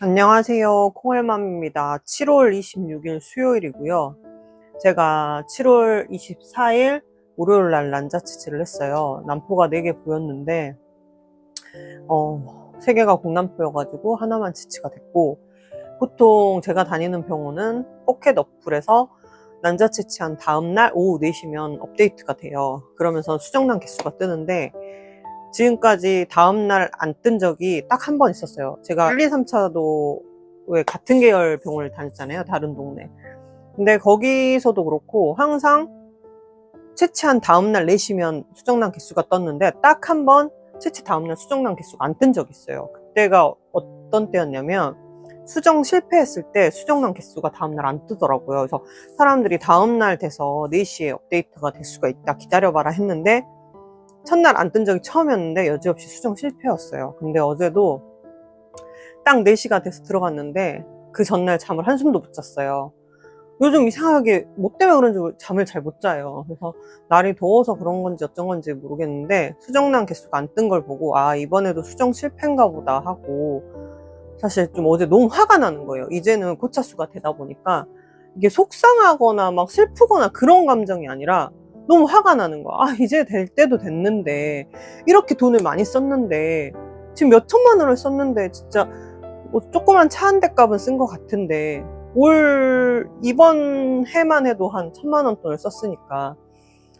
안녕하세요. 콩알맘입니다. 7월 26일 수요일이고요. 제가 7월 24일 월요일 날 난자치치를 했어요. 남포가 4개 보였는데 어, 3개가 공남포여가지고 하나만 치치가 됐고 보통 제가 다니는 병원은 포켓 어플에서 난자치치한 다음날 오후 4시면 업데이트가 돼요. 그러면서 수정란 개수가 뜨는데 지금까지 다음날 안 뜬 적이 딱 한 번 있었어요. 제가 1, 2, 3차도 왜 같은 계열 병원을 다녔잖아요. 다른 동네. 근데 거기서도 그렇고 항상 채취한 다음날 내시면 수정란 개수가 떴는데 딱 한 번 채취 다음날 수정란 개수가 안 뜬 적이 있어요. 그때가 어떤 때였냐면 수정 실패했을 때 수정란 개수가 다음날 안 뜨더라고요. 그래서 사람들이 다음날 돼서 4시에 업데이트가 될 수가 있다 기다려봐라 했는데 첫날 안 뜬 적이 처음이었는데 여지없이 수정 실패였어요. 근데 어제도 딱 4시가 돼서 들어갔는데 그 전날 잠을 한숨도 못 잤어요. 요즘 이상하게 뭐 때문에 그런지 잠을 잘 못 자요. 그래서 날이 더워서 그런 건지 어쩐 건지 모르겠는데 수정란 개수가 안 뜬 걸 보고 아 이번에도 수정 실패인가 보다 하고 사실 좀 어제 너무 화가 나는 거예요. 이제는 고차수가 되다 보니까 이게 속상하거나 막 슬프거나 그런 감정이 아니라 너무 화가 나는 거야. 아, 이제 될 때도 됐는데, 이렇게 돈을 많이 썼는데, 지금 몇 천만 원을 썼는데, 진짜, 뭐 조그만 차 한 대 값은 쓴 것 같은데, 올, 이번 해만 해도 한 천만 원 돈을 썼으니까,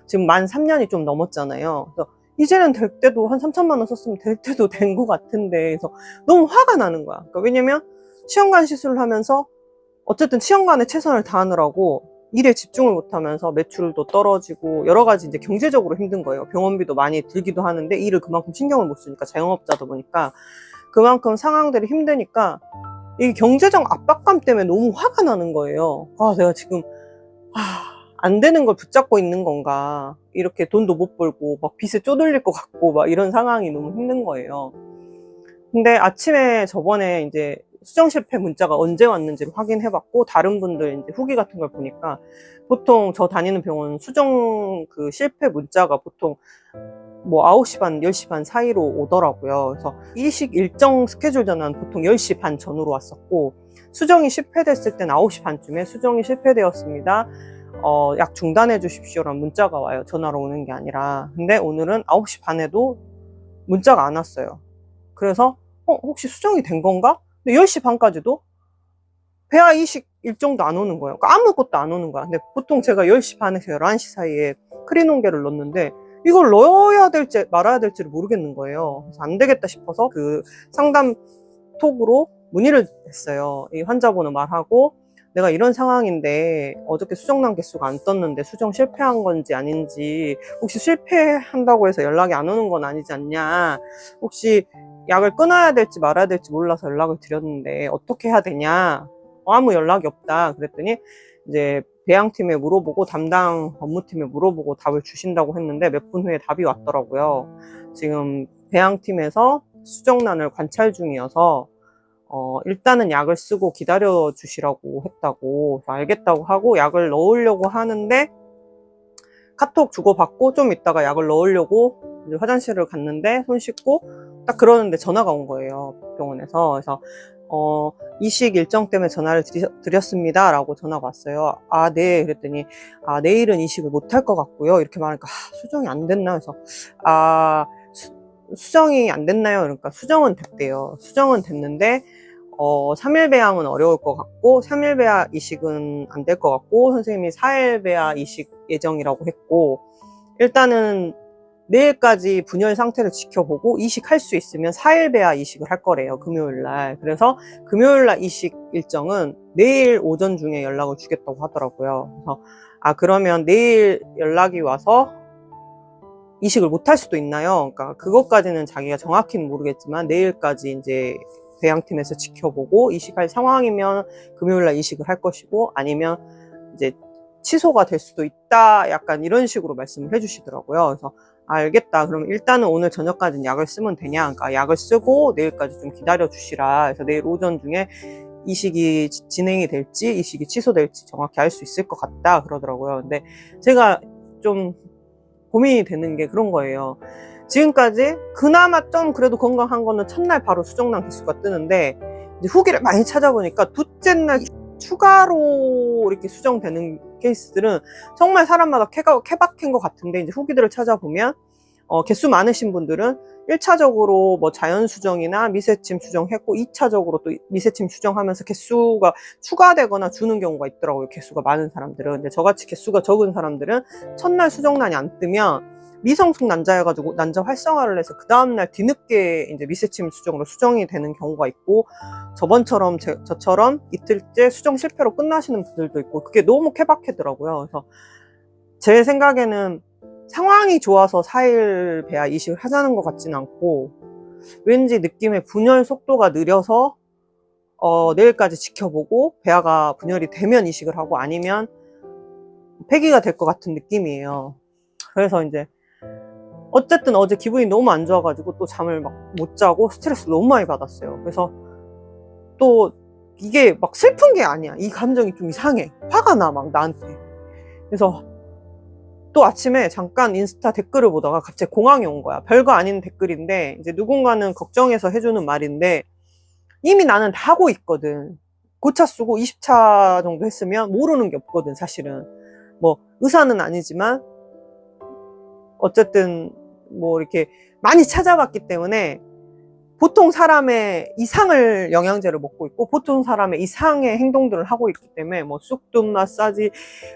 지금 만 3년이 좀 넘었잖아요. 그래서, 이제는 될 때도 한 3천만 원 썼으면 될 때도 된 것 같은데, 그래서 너무 화가 나는 거야. 그러니까 왜냐면, 시험관 시술을 하면서, 어쨌든 시험관에 최선을 다하느라고, 일에 집중을 못하면서 매출도 떨어지고 여러 가지 이제 경제적으로 힘든 거예요. 병원비도 많이 들기도 하는데 일을 그만큼 신경을 못 쓰니까 자영업자다 보니까 그만큼 상황들이 힘드니까 이 경제적 압박감 때문에 너무 화가 나는 거예요. 아, 내가 지금 아, 안 되는 걸 붙잡고 있는 건가? 이렇게 돈도 못 벌고 막 빚에 쪼들릴 것 같고 막 이런 상황이 너무 힘든 거예요. 근데 아침에 저번에 이제 수정 실패 문자가 언제 왔는지를 확인해봤고 다른 분들 이제 후기 같은 걸 보니까 보통 저 다니는 병원 수정 그 실패 문자가 보통 뭐 9시 반, 10시 반 사이로 오더라고요. 그래서 이식 일정 스케줄 전환 보통 10시 반 전후로 왔었고 수정이 실패됐을 땐 9시 반쯤에 수정이 실패되었습니다. 어, 약 중단해 주십시오라는 문자가 와요. 전화로 오는 게 아니라. 근데 오늘은 9시 반에도 문자가 안 왔어요. 그래서 어, 혹시 수정이 된 건가? 근데 10시 반까지도 배아 이식 일정도 안 오는 거예요. 그러니까 아무것도 안 오는 거야. 근데 보통 제가 10시 반에서 11시 사이에 크리논계를 넣는데 이걸 넣어야 될지 말아야 될지를 모르겠는 거예요. 그래서 안 되겠다 싶어서 그 상담 톡으로 문의를 했어요. 이 환자분은 말하고 내가 이런 상황인데 어저께 수정란 개수가 안 떴는데 수정 실패한 건지 아닌지 혹시 실패한다고 해서 연락이 안 오는 건 아니지 않냐 혹시 약을 끊어야 될지 말아야 될지 몰라서 연락을 드렸는데 어떻게 해야 되냐? 아무 연락이 없다. 그랬더니 이제 배양팀에 물어보고 담당 업무팀에 물어보고 답을 주신다고 했는데 몇 분 후에 답이 왔더라고요. 지금 배양팀에서 수정란을 관찰 중이어서 어, 일단은 약을 쓰고 기다려 주시라고 했다고 알겠다고 하고 약을 넣으려고 하는데 카톡 주고받고 좀 있다가 약을 넣으려고 화장실을 갔는데 손 씻고 딱 그러는데 전화가 온 거예요 병원에서. 그래서 어, 이식 일정 때문에 전화를 드렸, 습니다 라고 전화가 왔어요. 아 네. 그랬더니 아 내일은 이식을 못 할 것 같고요. 이렇게 말하니까 아, 수정이 안 됐나? 해서 아 수, 수정이 안 됐나요? 그러니까 수정은 됐대요. 수정은 됐는데 어, 3일 배양은 어려울 것 같고, 3일 배양 이식은 안 될 것 같고, 선생님이 4일 배양 이식 예정이라고 했고, 일단은 내일까지 분열 상태를 지켜보고 이식할 수 있으면 4일 배양 이식을 할 거래요, 금요일 날. 그래서 금요일 날 이식 일정은 내일 오전 중에 연락을 주겠다고 하더라고요. 그래서, 아, 그러면 내일 연락이 와서 이식을 못 할 수도 있나요? 그러니까 그것까지는 자기가 정확히는 모르겠지만 내일까지 이제 배양팀에서 지켜보고 이식할 상황이면 금요일날 이식을 할 것이고 아니면 이제 취소가 될 수도 있다 약간 이런 식으로 말씀을 해주시더라고요. 그래서 알겠다. 그럼 일단은 오늘 저녁까지는 약을 쓰면 되냐? 그러니까 약을 쓰고 내일까지 좀 기다려 주시라. 그래서 내일 오전 중에 이식이 진행이 될지 이식이 취소될지 정확히 알 수 있을 것 같다 그러더라고요. 근데 제가 좀 고민이 되는 게 그런 거예요. 지금까지 그나마 좀 그래도 건강한 거는 첫날 바로 수정란 개수가 뜨는데 후기를 많이 찾아보니까 둘째 날 추가로 이렇게 수정되는 케이스들은 정말 사람마다 케가, 케바케인 것 같은데 이제 후기들을 찾아보면 어, 개수 많으신 분들은 1차적으로 뭐 자연 수정이나 미세침 수정했고 2차적으로 또 미세침 수정하면서 개수가 추가되거나 주는 경우가 있더라고요. 개수가 많은 사람들은. 근데 저같이 개수가 적은 사람들은 첫날 수정란이 안 뜨면 미성숙 난자여가지고 난자 활성화를 해서 그 다음날 뒤늦게 이제 미세침 수정으로 수정이 되는 경우가 있고 저번처럼 제, 저처럼 이틀째 수정 실패로 끝나시는 분들도 있고 그게 너무 케바케더라고요. 그래서 제 생각에는 상황이 좋아서 4일 배아 이식을 하자는 것 같진 않고 왠지 느낌의 분열 속도가 느려서 어, 내일까지 지켜보고 배아가 분열이 되면 이식을 하고 아니면 폐기가 될 것 같은 느낌이에요. 그래서 이제 어쨌든 어제 기분이 너무 안 좋아가지고 또 잠을 막 못 자고 스트레스 너무 많이 받았어요. 그래서 또 이게 막 슬픈 게 아니야. 이 감정이 좀 이상해. 화가 나, 막 나한테. 그래서 또 아침에 잠깐 인스타 댓글을 보다가 갑자기 공항이 온 거야. 별거 아닌 댓글인데, 이제 누군가는 걱정해서 해주는 말인데, 이미 나는 다 하고 있거든. 고차 쓰고 20차 정도 했으면 모르는 게 없거든, 사실은. 뭐, 의사는 아니지만, 어쨌든, 뭐, 이렇게 많이 찾아봤기 때문에, 보통 사람의 이상을 영양제를 먹고 있고 보통 사람의 이상의 행동들을 하고 있기 때문에 뭐 쑥뜸 마사지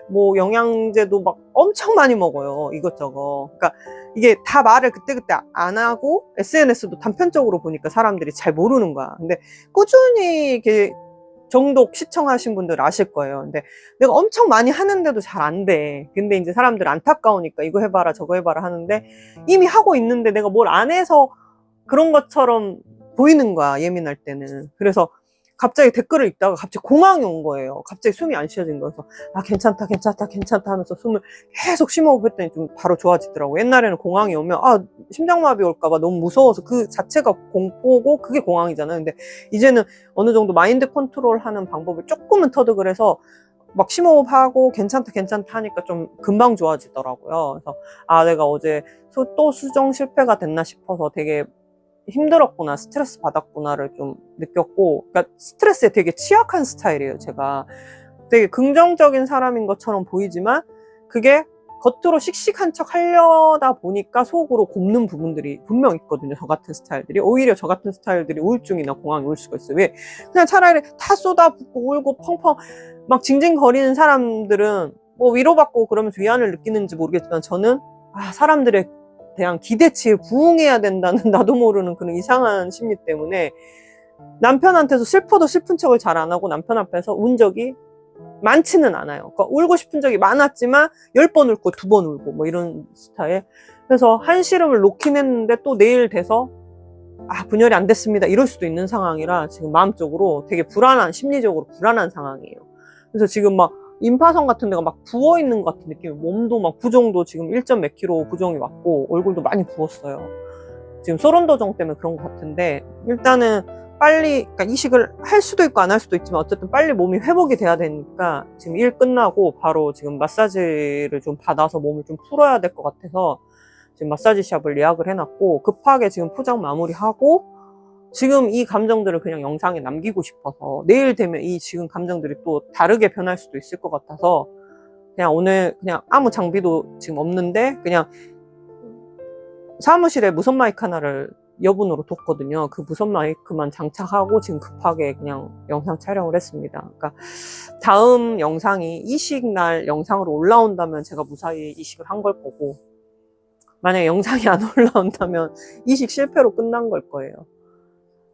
뭐 영양제도 막 엄청 많이 먹어요 이것저것. 그러니까 이게 다 말을 그때그때 안 하고 SNS도 단편적으로 보니까 사람들이 잘 모르는 거야. 근데 꾸준히 이렇게 정독 시청하신 분들 아실 거예요. 근데 내가 엄청 많이 하는데도 잘 안 돼. 근데 이제 사람들 안타까우니까 이거 해봐라 저거 해봐라 하는데 이미 하고 있는데 내가 뭘 안 해서 그런 것처럼 보이는 거야, 예민할 때는. 그래서 갑자기 댓글을 읽다가 갑자기 공황이 온 거예요. 갑자기 숨이 안 쉬어진 거예요. 아, 괜찮다, 괜찮다, 괜찮다 하면서 숨을 계속 심호흡 했더니 좀 바로 좋아지더라고요. 옛날에는 공황이 오면 아, 심장마비 올까 봐 너무 무서워서 그 자체가 공포고 그게 공황이잖아요. 근데 이제는 어느 정도 마인드 컨트롤 하는 방법을 조금은 터득을 해서 막 심호흡하고 괜찮다 괜찮다 하니까 좀 금방 좋아지더라고요. 그래서 아 내가 어제 수- 또 수정 실패가 됐나 싶어서 되게 힘들었구나, 스트레스 받았구나를 좀 느꼈고, 그러니까 스트레스에 되게 취약한 스타일이에요, 제가. 되게 긍정적인 사람인 것처럼 보이지만, 그게 겉으로 씩씩한 척 하려다 보니까 속으로 곱는 부분들이 분명 있거든요, 저 같은 스타일들이. 오히려 저 같은 스타일들이 우울증이나 공황이 올 수가 있어요. 왜? 그냥 차라리 다 쏟아붓고 울고 펑펑 막 징징거리는 사람들은 뭐 위로받고 그러면서 위안을 느끼는지 모르겠지만 저는 아, 사람들의 대한 기대치에 부응해야 된다는 나도 모르는 그런 이상한 심리 때문에 남편한테서 슬퍼도 슬픈 척을 잘 안 하고 남편 앞에서 운 적이 많지는 않아요. 그러니까 울고 싶은 적이 많았지만 10번 울고 두 번 울고 뭐 이런 스타일. 그래서 한 시름을 놓긴 했는데 또 내일 돼서 아, 분열이 안 됐습니다. 이럴 수도 있는 상황이라 지금 마음적으로 되게 불안한, 심리적으로 불안한 상황이에요. 그래서 지금 막 임파선 같은 데가 막 부어 있는 것 같은 느낌. 몸도 막 부종도 지금 1점 몇 킬로 부종이 왔고 얼굴도 많이 부었어요. 지금 소론도정 때문에 그런 것 같은데 일단은 빨리 그러니까 이식을 할 수도 있고 안 할 수도 있지만 어쨌든 빨리 몸이 회복이 돼야 되니까 지금 일 끝나고 바로 지금 마사지를 좀 받아서 몸을 좀 풀어야 될 것 같아서 지금 마사지 샵을 예약을 해놨고 급하게 지금 포장 마무리하고 지금 이 감정들을 그냥 영상에 남기고 싶어서 내일 되면 이 지금 감정들이 또 다르게 변할 수도 있을 것 같아서 그냥 오늘 그냥 아무 장비도 지금 없는데 그냥 사무실에 무선 마이크 하나를 여분으로 뒀거든요. 그 무선 마이크만 장착하고 지금 급하게 그냥 영상 촬영을 했습니다. 그러니까 다음 영상이 이식 날 영상으로 올라온다면 제가 무사히 이식을 한 걸 거고 만약에 영상이 안 올라온다면 이식 실패로 끝난 걸 거예요.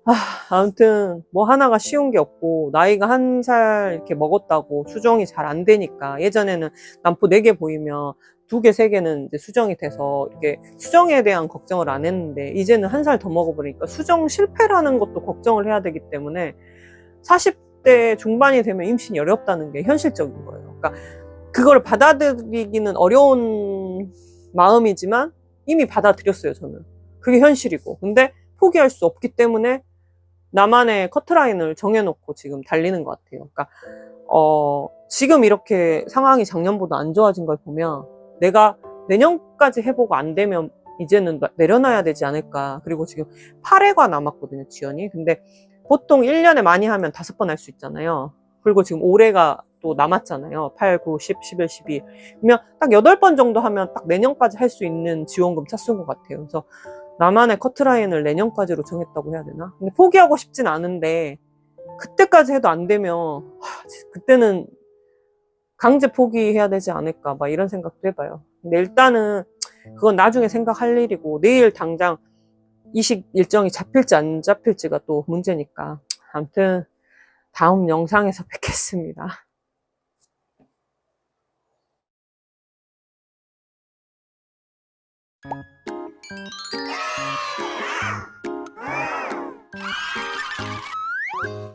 아, 아무튼 뭐 하나가 쉬운 게 없고 나이가 한 살 이렇게 먹었다고 수정이 잘 안 되니까 예전에는 남포 4개 보이면 두 개, 세 개는 이제 수정이 돼서 이렇게 수정에 대한 걱정을 안 했는데 이제는 한 살 더 먹어보니까 수정 실패라는 것도 걱정을 해야 되기 때문에 40대 중반이 되면 임신이 어렵다는 게 현실적인 거예요. 그러니까 그걸 받아들이기는 어려운 마음이지만 이미 받아들였어요, 저는. 그게 현실이고. 근데 포기할 수 없기 때문에 나만의 커트라인을 정해놓고 지금 달리는 것 같아요. 그러니까, 어, 지금 이렇게 상황이 작년보다 안 좋아진 걸 보면 내가 내년까지 해보고 안 되면 이제는 내려놔야 되지 않을까. 그리고 지금 8회가 남았거든요, 지연이. 근데 보통 1년에 많이 하면 다섯 번할 수 있잖아요. 그리고 지금 올해가 또 남았잖아요. 8, 9, 10, 11, 12. 그러면 딱 8번 정도 하면 딱 내년까지 할 수 있는 지원금 찼은 것 같아요. 그래서 나만의 커트라인을 내년까지로 정했다고 해야 되나? 근데 포기하고 싶진 않은데 그때까지 해도 안 되면 하, 그때는 강제 포기해야 되지 않을까 막 이런 생각도 해봐요. 근데 일단은 그건 나중에 생각할 일이고 내일 당장 이식 일정이 잡힐지 안 잡힐지가 또 문제니까 아무튼 다음 영상에서 뵙겠습니다.